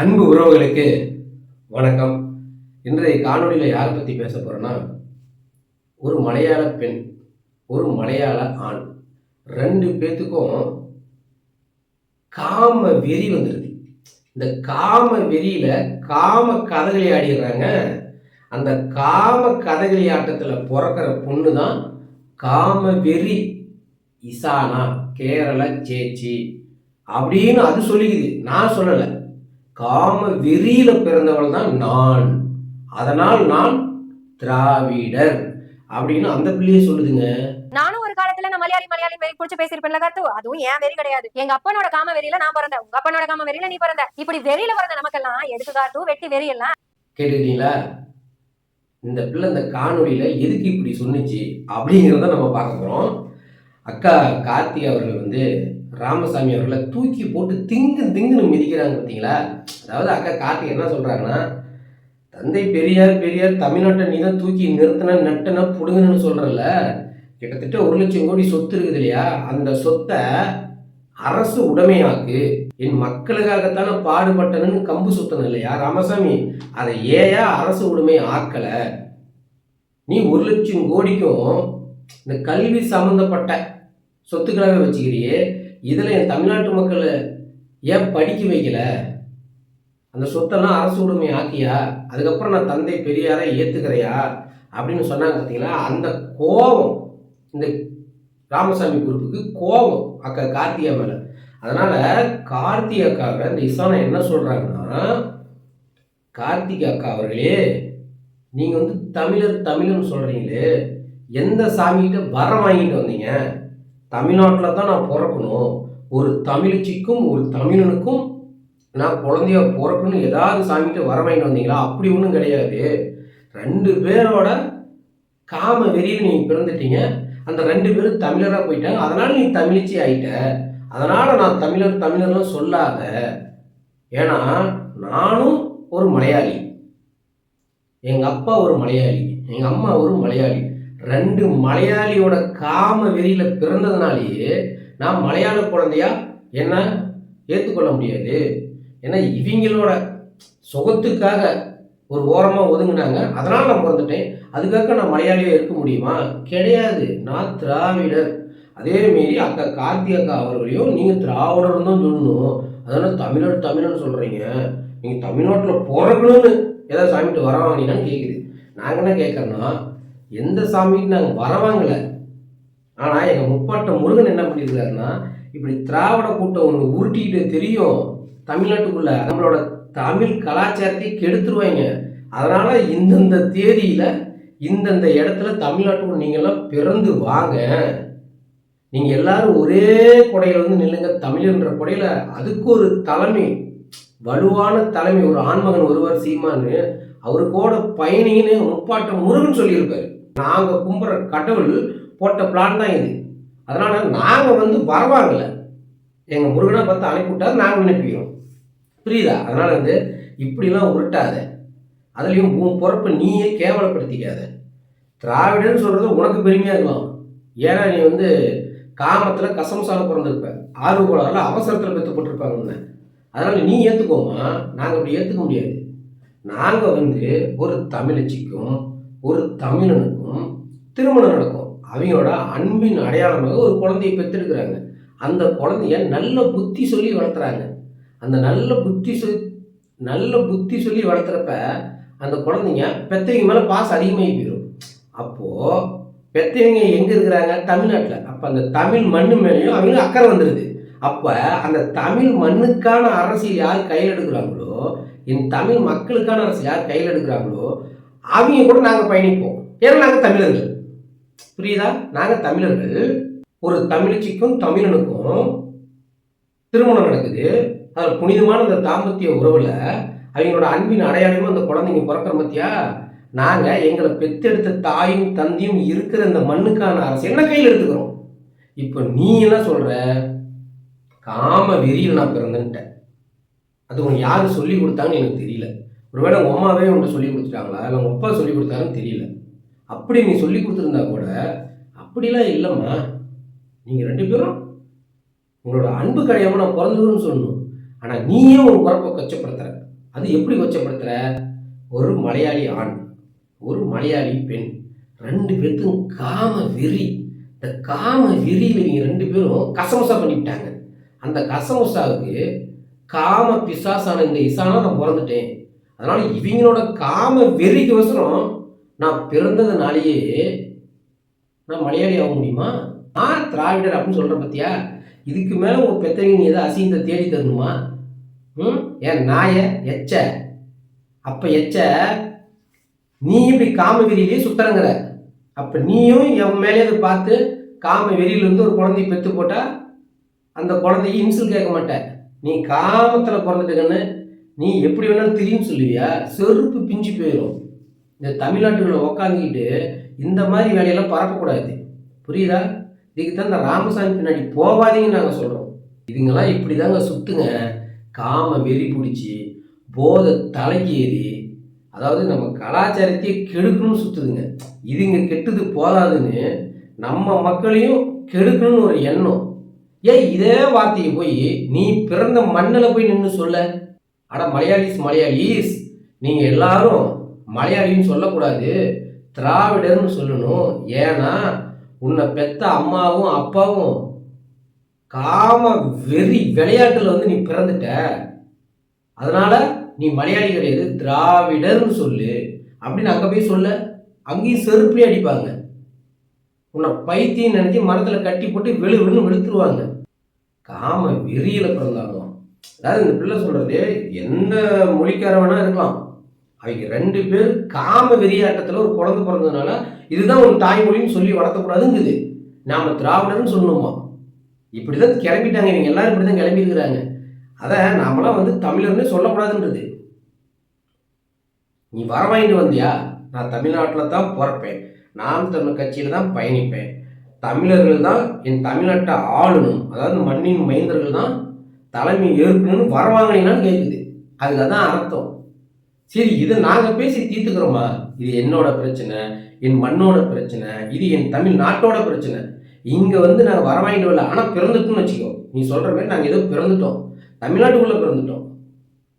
அன்பு உறவுகளுக்கு வணக்கம். இன்றைய காணொளியில் யாரை பற்றி பேச போகிறேன்னா ஒரு மலையாள பெண் ஒரு மலையாள ஆண் ரெண்டு பேத்துக்கும் காம வெறி வந்துடுது இந்த காம வெறியில் காம கதகளி ஆடிடுறாங்க. அந்த காம கதகளி ஆட்டத்தில் பிறக்கிற பொண்ணு தான் காம வெறி இசானா கேரள சேச்சி அப்படின்னு அது சொல்லிக்குது. நான் சொல்லலை. காம வெறியில பிறந்தவள் தான் நான். அதனால் நான் திராவிடர். அப்படின்னு அந்த பிள்ளையே சொல்லுதுங்க. நானும் ஒரு காலத்துல நான் மலையாளி மலையாளி வெறி புடிச்சு பேசியிருப்பேன்ல காத்து அதுவும் ஏன் வெறி கிடையாது. எங்க அப்பனோட காம வெறியில நான் பிறந்தேன். உங்க அப்பனோட காம வெறியில நீ பிறந்த. இப்படி வெறியில பிறந்த நமக்கெல்லாம் எதுக்கு காத்து வெட்டி வெறி எல்லாம் கேட்டுக்கிட்டீங்களா? இந்த பிள்ளை இந்த காணொளியில எதுக்கு இப்படி சொன்னுச்சு? அப்படிங்கிறத நம்ம பார்க்க போகிறோம் அக்கா கார்த்தி அவர்கள் வந்து ராமசாமி அவர்களை தூக்கி போட்டு திங்கு திங்குன்னு மிதிக்கிறாங்க பார்த்தீங்களா? அதாவது அக்கா கார்த்தி என்ன சொல்கிறாங்கன்னா தந்தை பெரியார் பெரியார் தமிழ்நாட்டை நீ தான் தூக்கி நிறுத்தின நட்டன புடுங்கன்னு சொல்கிறல்ல கிட்டத்தட்ட ஒரு லட்சம் கோடி சொத்து இருக்குது இல்லையா? அந்த சொத்தை அரசு உடைமையாக்கு என் மக்களுக்காகத்தானே பாடுபட்டனுன்னு கம்பு சுத்தணும் இல்லையா ராமசாமி? அதை ஏயா அரசு உடைமை ஆக்கலை? நீ ஒரு லட்சம் கோடிக்கும் இந்த கல்வி சம்மந்தப்பட்ட சொத்துக்களாகவே வச்சுக்கிறியே இதில் என் தமிழ்நாட்டு மக்களை ஏன் படிக்க வைக்கல? அந்த சொத்தெல்லாம் அரசு உடைமை ஆக்கியா? அதுக்கப்புறம் நான் தந்தை பெரியாரை ஏற்றுக்கிறையா அப்படின்னு சொன்னாங்க பார்த்தீங்களா அந்த கோபம் இந்த ராமசாமி குரூப்புக்கு கோபம் அக்கா கார்த்தியா மேலே. அதனால் கார்த்தி அக்காவை இந்த இசானா என்ன சொல்கிறாங்கன்னா கார்த்திக் அக்கா அவர்களே நீங்கள் வந்து தமிழர் தமிழர்னு சொல்கிறீங்களே எந்த சாமிகிட்ட வரம் வாங்கிட்டு வந்தீங்க? தமிழ்நாட்டில் தான் நான் பிறக்கணும். ஒரு தமிழச்சிக்கும் ஒரு தமிழனுக்கும் நான் குழந்தைய பிறக்கணும் ஏதாவது சாமிகிட்ட வர வாங்கிட்டு வந்தீங்களா? அப்படி ஒன்றும் கிடையாது. ரெண்டு பேரோட காம வெறியில் நீங்கள் பிறந்துட்டீங்க. அந்த ரெண்டு பேரும் தமிழராக போயிட்டாங்க. அதனால் நீ தமிழிச்சி ஆயிட்ட. அதனால் நான் தமிழர் தமிழர்லாம் சொல்லாத. ஏன்னா நானும் ஒரு மலையாளி. எங்கள் அப்பா ஒரு மலையாளி. எங்கள் அம்மா ஒரு மலையாளி. ரெண்டு மலையாளியோட காம வெறியில பிறந்ததுனாலேயே நான் மலையாள குழந்தையா என்ன ஏற்றுக்கொள்ள முடியாது? ஏன்னா இவங்களோட சுகத்துக்காக ஒரு ஓரமாக ஒதுங்கினாங்க. அதனால் நான் பிறந்துட்டேன். அதுக்காக நான் மலையாளியாக இருக்க முடியுமா? கிடையாது. நான் திராவிடர். அதே மாரி அக்கா கார்த்தி அக்கா அவர்களையும் நீங்கள் திராவிடர் தான் சொல்லணும். அதனால் தமிழர் தமிழர்னு சொல்கிறீங்க நீங்கள் தமிழ்நாட்டில் பிறக்கணும்னு ஏதாவது சாமிட்டு வர கேட்குது நாங்கள் என்ன கேட்குறோன்னா எந்த சாமிக்கு நாங்கள் வர ஆனால் எங்கள் முப்பாட்ட முருகன் என்ன பண்ணியிருக்காருன்னா இப்படி திராவிட கூட்டம் ஒன்று உருட்டிக்கிட்டு தெரியும். தமிழ்நாட்டுக்குள்ள நம்மளோட தமிழ் கலாச்சாரத்தை கெடுத்துருவாங்க. அதனால் இந்தந்த தேதியில் இந்தந்த இடத்துல தமிழ்நாட்டுக்குள்ள நீங்கள்லாம் பிறந்து வாங்க. நீங்கள் எல்லாரும் ஒரே கொடையில் வந்து நில்லுங்க. தமிழ்ன்ற கொடையில் அதுக்கு ஒரு தலைமை வலுவான தலைமை. ஒரு ஆண்மகன் ஒருவர் சீமான்னு அவரு கூட பயணின்னு முப்பாட்ட முருகன் சொல்லியிருப்பாரு. நாங்கள் கும்புற கடவுள் போட்ட பிளான் தான் இது. அதனால் நாங்கள் வந்து வரவாங்கல. எங்கள் முருகனை பார்த்து அனுப்பிவிட்டா நாங்கள் அனுப்பிக்கிறோம். புரியுதா? அதனால் வந்து இப்படிலாம் உருட்டாத. அதுலேயும் உன் பொறுப்பை நீயே கேவலப்படுத்திக்காத. திராவிடன்னு சொல்கிறது உனக்கு பெருமையாக இருக்கலாம். ஏன்னா நீ வந்து காமத்தில் கசமசால பிறந்திருப்ப. ஆர்வ கோளாறுல அவசரத்தில் பெற்று போட்டிருப்பாங்க அதனால் நீ ஏற்றுக்கோமா நாங்கள் அப்படி ஏற்றுக்க முடியாது. நாங்கள் வந்து ஒரு தமிழச்சிக்கும் ஒரு தமிழனுக்கும் திருமணம் நடக்கும் அவங்களோட அன்பின் அடையாளமாக ஒரு குழந்தையை பெற்றெடுக்கிறாங்க. அந்த குழந்தைய நல்ல புத்தி சொல்லி வளர்த்துறாங்க. அந்த நல்ல புத்தி சொல் நல்ல புத்தி சொல்லி வளர்த்துறப்ப அந்த குழந்தைங்க பெத்தவங்க மேலே பாசம் அதிகமாகி போயிடும் அப்போது பெத்தவங்க எங்கே இருக்கிறாங்க? தமிழ்நாட்டில். அப்போ அந்த தமிழ் மண்ணு மேலேயும் அவங்களுக்கு அக்கறை வந்துடுது அப்போ அந்த தமிழ் மண்ணுக்கான அரசியல் யார் கையில் எடுக்கிறாங்களோ என் தமிழ் மக்களுக்கான அரசியல் யார் கையில் எடுக்கிறாங்களோ அவங்க கூட நாங்கள் பயணிப்போம். ஏன்னா நாங்கள் தமிழர்கள். புரியுதா? நாங்கள் தமிழர்கள். ஒரு தமிழச்சிக்கும் தமிழனுக்கும் திருமணம் நடக்குது. அதில் புனிதமான அந்த தாம்பத்திய உறவில் அவங்களோட அன்பின் அடையாளமும் அந்த குழந்தைங்க பிறக்கிற மத்தியா நாங்கள் எங்களை பெத்தெடுத்த தாயும் தந்தையும் இருக்கிற இந்த மண்ணுக்கான அரசு என்ன கையில் எடுத்துக்கிறோம்? இப்போ நீ என்ன சொல்கிற காம வெறியில் நான் பிறந்துட்டேன். அது உனக்கு யார் சொல்லி கொடுத்தாங்கன்னு எனக்கு தெரியல. ஒருவேளை உங்கள் அம்மாவே உங்கள்கிட்ட சொல்லி கொடுத்துட்டாங்களா? இல்லை உங்கள் அப்பா சொல்லி கொடுத்தாங்கன்னு தெரியல. அப்படி நீ சொல்லி கொடுத்துருந்தா கூட அப்படிலாம் இல்லைம்மா. நீங்கள் ரெண்டு பேரும் உங்களோட அன்பு கிடையாமல் நான் பிறந்துருன்னு சொல்லணும். ஆனால் நீயே உன் பிறப்பை கொச்சப்படுத்துற. அது எப்படி கொச்சப்படுத்துற? ஒரு மலையாளி ஆண் ஒரு மலையாளி பெண் ரெண்டு பேர்த்தும் காம வெறி. இந்த காம வெறியில் இவங்க ரெண்டு பேரும் கசமுசா பண்ணிவிட்டாங்க அந்த கசமுசாவுக்கு காம பிசாசான இந்த இசானா நான் பிறந்துட்டேன். அதனால் இவங்களோட காம வெறிக்கு வசரம் நான் பிறந்ததுனாலேயே நான் மலையாளி ஆக முடியுமா? நான் திராவிடர் அப்படின்னு சொல்கிறேன் பார்த்தியா இதுக்கு மேலே உங்கள் பெத்தவங்க நீ எதாவது அசிங்கத்தை தேடி தரணுமா? ம்? ஏன் நாய எச்ச? அப்போ எச்ச நீ இப்படி காம வெறியிலேயே சுத்தறங்கிற. அப்போ நீயும் என் மேலே அதை பார்த்து காம வெறியிலேருந்து ஒரு குழந்தைய பெற்று போட்டால் அந்த குழந்தைய இன்சல் கேட்க மாட்டேன். நீ காமத்தில் பிறந்துட்டுங்கன்னு நீ எப்படி வேணாலும் தெரியும் சொல்லுவியா? செருப்பு பிஞ்சு போயிடும் இந்த தமிழ்நாட்டுக்குள்ள உக்காந்துக்கிட்டு இந்த மாதிரி வேலையெல்லாம் பறக்கக்கூடாது புரியுதா? இதுக்கு தான் இந்த ராமசாமி பின்னாடி போகாதீங்கன்னு நாங்கள் சொல்கிறோம் இதுங்கெல்லாம் இப்படி தாங்க சுத்துங்க. காம வெறி பிடிச்சி போதை தலைக்கு ஏறி அதாவது நம்ம கலாச்சாரத்தையே கெடுக்கணும்னு சுற்றுதுங்க இதுங்க கெட்டது போதாதுன்னு நம்ம மக்களையும் கெடுக்கணும்னு ஒரு எண்ணம். ஏன் இதே வார்த்தையை போய் நீ பிறந்த மண்ணில் போய் நின்று சொல்ல. அட மலையாளிஸ் மலையாளிஸ். நீங்கள் எல்லாரும் மலையாளின்னு சொல்லக்கூடாது திராவிடர்னு சொல்லணும். ஏன்னா உன்னை பெத்த அம்மாவும் அப்பாவும் காம வெறி விளையாட்டில் வந்து நீ பிறந்துட்ட. அதனால் நீ மலையாளி கிடையாது திராவிடர்னு சொல்லு. அப்படின்னு அங்கே போய் சொல்ல. அங்கேயும் செருப்பே அடிப்பாங்க. உன்னை பைத்தியம் நினச்சி மரத்தில் கட்டி போட்டு வெளு வெளுன்னு வெளுத்துருவாங்க. காம வெறியில் பிறந்தாலும் அதாவது இந்த பிள்ளை சொல்கிறது எந்த மொழிக்கார இருக்கலாம். அவங்க ரெண்டு பேர் காம வெறியாட்டத்தில் ஒரு குழந்தை பிறந்ததுனால இதுதான் உன் தாய்மொழின்னு சொல்லி வளர்த்தக்கூடாதுங்குது. நாம் திராவிடர்னு சொல்லணுமா? இப்படி தான் கிளம்பிட்டாங்க. இவங்க எல்லாரும் இப்படிதான் கிளம்பி இருக்கிறாங்க அதை நாமெல்லாம் வந்து தமிழர்னு சொல்லக்கூடாதுன்றது. நீ வர வாங்கிட்டு வந்தியா? நான் தமிழ்நாட்டில் தான் பிறப்பேன். நாம் தமிழ் கட்சியில் தான் பயணிப்பேன். தமிழர்கள் தான் என் தமிழ்நாட்டை ஆளணும். அதாவது மண்ணின் மைந்தர்கள் தான் தலைமை ஏற்கணும்னு வரவாங்கினீங்கன்னு கேட்குது அதுக்கு தான் அர்த்தம். சரி இதை நாங்கள் பேசி தீர்த்துக்கிறோமா? இது என்னோட பிரச்சனை என் மண்ணோட பிரச்சனை இது என் தமிழ் நாட்டோட பிரச்சனை. இங்கே வந்து நாங்கள் வரவாங்கிட்டு வரல ஆனால் பிறந்துட்டோம்னு வச்சுக்கோ. நீ சொல்கிற மாதிரி நாங்கள் ஏதோ பிறந்துட்டோம். தமிழ்நாட்டுக்குள்ளே பிறந்துட்டோம்.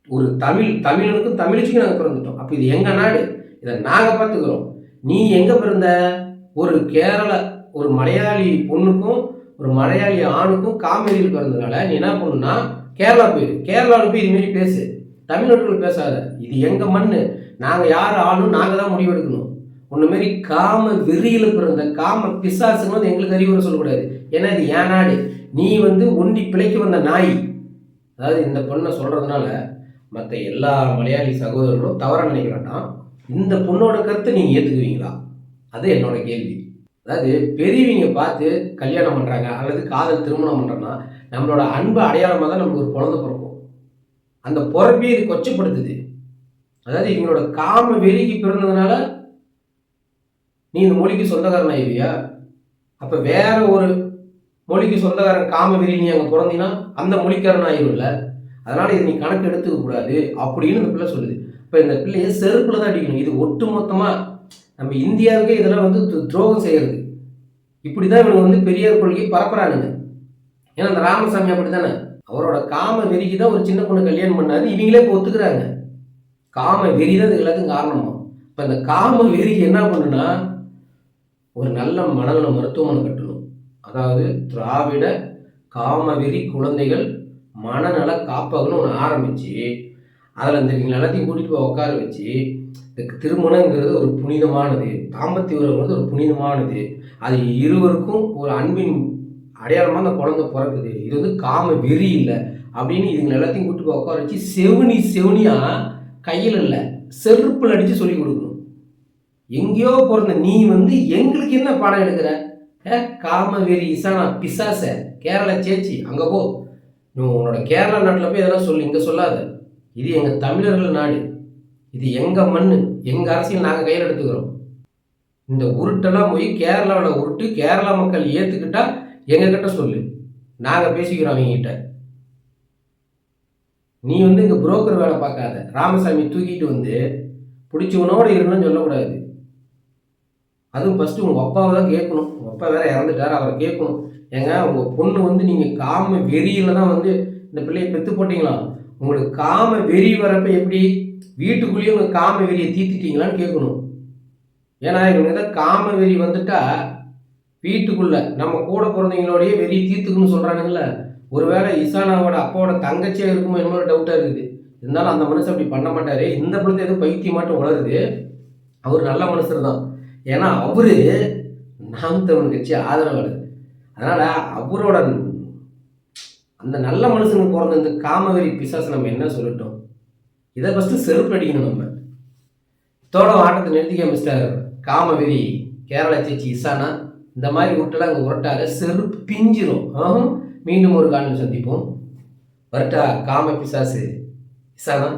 ஒரு தமிழ் தமிழனுக்கும் தமிழிச்சுக்கும் நாங்கள் பிறந்துட்டோம். அப்போ இது எங்கள் நாடு? இதை நாங்கள் பார்த்துக்கிறோம். நீ எங்கே பிறந்த? ஒரு கேரள ஒரு மலையாளி பொண்ணுக்கும் ஒரு மலையாளி ஆணுக்கும் காமெடியில் பிறந்தனால நீ என்ன பண்ணுன்னா கேரளா போயிரு. கேரளாவில் போய் இதுமாரி பேசு. தமிழ்நாட்டுக்குள்ள பேசாத. இது எங்கள் மண் நாங்கள் யார் ஆளும் நாங்கள் தான் முடிவெடுக்கணும். ஒன்று மாரி காம வெறியில் பிறந்த காம பிசாசுன்னு வந்து எங்களுக்கு அறிவுரை சொல்லக்கூடாது. ஏன்னா இது ஏன் நாடு. நீ வந்து ஒண்டி பிழைக்க வந்த நாய். அதாவது இந்த பொண்ணை சொல்கிறதுனால மற்ற எல்லா மலையாளி சகோதரர்களும் தவறாக நினைக்க வேண்டாம். இந்த பொண்ணோட கருத்தை நீங்கள் ஏற்றுக்குவீங்களா அது என்னோட கேள்வி. அதாவது பெரியவங்க பார்த்து கல்யாணம் பண்ணுறாங்க அல்லது காதல் திருமணம் பண்ணுறோன்னா நம்மளோட அன்பு அடையாளமாக தான் நமக்கு ஒரு குழந்தை பிறக்கும். அந்த பிறப்பையே இது கொச்சப்படுத்துது. அதாவது இவங்களோட காம வெளிக்கு பிறந்ததுனால நீ இந்த மொழிக்கு சொந்தக்காரன் ஆயிடுவியா? அப்போ வேற ஒரு மொழிக்கு சொந்தக்காரன் காம வெறி நீ அங்கே பிறந்தீங்கன்னா அந்த மொழிக்காரன் ஆயிடும்ல அதனால் இதை நீ கணக்கு எடுத்துக்க கூடாது அப்படின்னு இந்த பிள்ளை சொல்லுது. இப்போ இந்த பிள்ளையை செருப்பில் தான் அடிக்கணும். இது ஒட்டு மொத்தமாக நம்ம இந்தியாவுக்கே இதெல்லாம் வந்து து- துரோகம் செய்கிறது இப்படி தான் இவங்க வந்து பெரியார் கொள்கையை பரப்புறானுங்க. ஏன்னா அந்த ராமசாமி அப்படி தானே அவரோட காம வெறிக்கு தான் ஒரு சின்ன பொண்ணு கல்யாணம் பண்ணாது இவங்களே இப்போ ஒத்துக்கிறாங்க. காம வெறி தான் இது எல்லாத்துக்கும் காரணமா? இப்போ அந்த காம வெறிக்கு என்ன பண்ணுனா ஒரு நல்ல மனநல மருத்துவமனை கட்டணும். அதாவது திராவிட காமவெறி குழந்தைகள் மனநல காப்பகம்னு ஒன்று ஆரம்பித்து அதில் இந்த இவங்க எல்லாத்தையும் கூட்டிகிட்டு போய் உட்கார வச்சு திருமணங்கிறது ஒரு புனிதமானது. தாம்பத்திய உறவுங்கிறது ஒரு புனிதமானது. அது இருவருக்கும் ஒரு அன்பின் அடையாளமாக அந்த குழந்தை பிறக்குது. இது வந்து காம வெறி இல்லை அப்படின்னு இதுங்களை எல்லாத்தையும் கூட்டு போய் உட்கார வச்சு செவுனி செவுனியாக கையில் இல்லை செருப்பில் அடித்து சொல்லி கொடுக்கணும். எங்கேயோ பிறந்த நீ வந்து எங்களுக்கு என்ன பாடம் எடுக்கிற? ஏ காம வெறி இசானா பிசாச கேரளா சேச்சி அங்கே போ. உன்னோட கேரளா நாட்டில் போய் இதெல்லாம் சொல்லு இங்கே சொல்லாத. இது எங்கள் தமிழர்கள் நாடு. இது எங்கள் மண் எங்கள் அரசியல் நாங்கள் கையில் எடுத்துக்கிறோம். இந்த உருட்டெல்லாம் போய் கேரளாவில் உருட்டு கேரளா மக்கள் ஏற்றுக்கிட்டா எங்ககிட்ட சொல்லு. நாங்கள் பேசிக்கிறோம் அவங்ககிட்ட. நீ வந்து இங்கே புரோக்கர் வேலை பார்க்காத. ராமசாமி தூக்கிட்டு வந்து பிடிச்சவனோட இருன்னு சொல்லக்கூடாது. அதுவும் ஃபஸ்ட்டு உங்கள் அப்பாவை தான் கேட்கணும். உங்கள் அப்பா வேற இறந்துட்டார் அவரை கேட்கணும். ஏங்க உங்கள் பொண்ணு வந்து நீங்கள் காம வெறியில் தான் வந்து இந்த பிள்ளையை பெற்று போட்டிங்களா? உங்களுக்கு காம வெறி வரப்போ எப்படி வீட்டுக்குள்ளேயே உங்கள் காம வெறியை தீர்த்துட்டீங்களான்னு கேட்கணும். ஏன்னா இவங்க தான் காம வெறி வந்துட்டா வீட்டுக்குள்ள நம்ம கூட பிறந்தவங்களோடய வெறி தீர்த்துக்குன்னு சொல்றானுங்களே ஒருவேளை இசானாவோட அப்பாவோட தங்கச்சியாக இருக்குமோ என்னமோ டவுட்டாக இருக்குது. இருந்தாலும் அந்த மனுஷன் அப்படி பண்ண மாட்டார். இந்த பிள்ளை எதுவும் பைத்தியமாட்டம் உணருது அவர் நல்ல மனுஷர் தான். ஏன்னா அவர் நாம் தமிழ் கட்சி ஆதரவாளர். அதனால் அவரோட அந்த நல்ல மனுஷனுக்கு பிறந்த இந்த காமவெறி பிசாசு நம்ம என்ன சொல்லட்டும்? இதை ஃபஸ்ட்டு செருப்பு அடிக்கணும் நம்ம. தோட ஆட்டத்தை நிறுத்திக்க மிஸ்டர் காமவெறி கேரளா சேச்சி இசானா இந்த மாதிரி விட்டெல்லாம் அங்கே உரட்டாத செருப்பு பிஞ்சிரும். ஆகும் மீண்டும் ஒரு காலம் சந்திப்போம். வரட்டா காம பிசாசு இசானா